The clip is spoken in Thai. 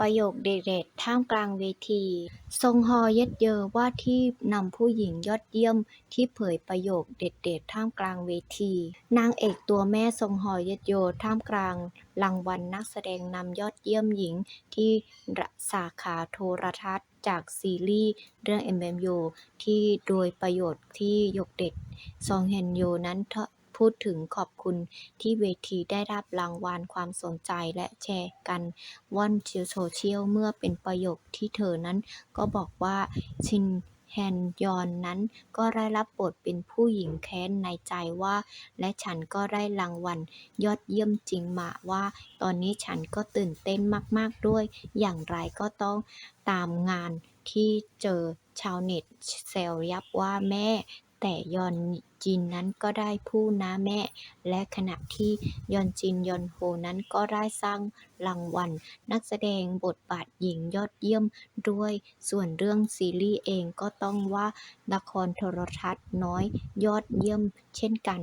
ประโยคเด็ด ๆ ท่ามกลางเวที ซงฮอเย็ดเยอว่าที่นำผู้หญิงยอดเยี่ยมที่เผยประโยคเด็ด ๆ ท่ามกลางเวที นางเอกตัวแม่ซงฮอเย็ดโยท่ามกลางรางวัลนักแสดงนำยอดเยี่ยมหญิงที่สาขาโทรทัศน์จากซีรีส์เรื่อง MMU ที่โดยประโยชน์ที่ยกเด็ด ซองเฮนโยนั้น พูดถึงขอบคุณที่เวทีได้รับรางวัลความสนใจและแชร์กันว่อนโซเชียลเมื่อเป็นประโยคที่เธอนั้นก็บอกว่าชินแฮนยอนนั้นก็ได้รับบทเป็นผู้หญิงแค้นในใจว่า และฉันก็ได้รางวัลยอดเยี่ยมจริงมาว่า ตอนนี้ฉันก็ตื่นเต้นมาก ๆ ด้วย อย่างไรก็ต้องตามงานที่เจอชาวเน็ตแซวยับว่าแม่ แต่ยอนจินนั้นก็ได้ผู้นะแม่ และขณะที่ยอนจินยอนโฮนั้นก็ได้สร้างรางวัล นักแสดงบทบาทหญิงยอดเยี่ยมด้วย ส่วนเรื่องซีรีส์เองก็ต้องว่าละครโทรทัศน์น้อยยอดเยี่ยมเช่นกัน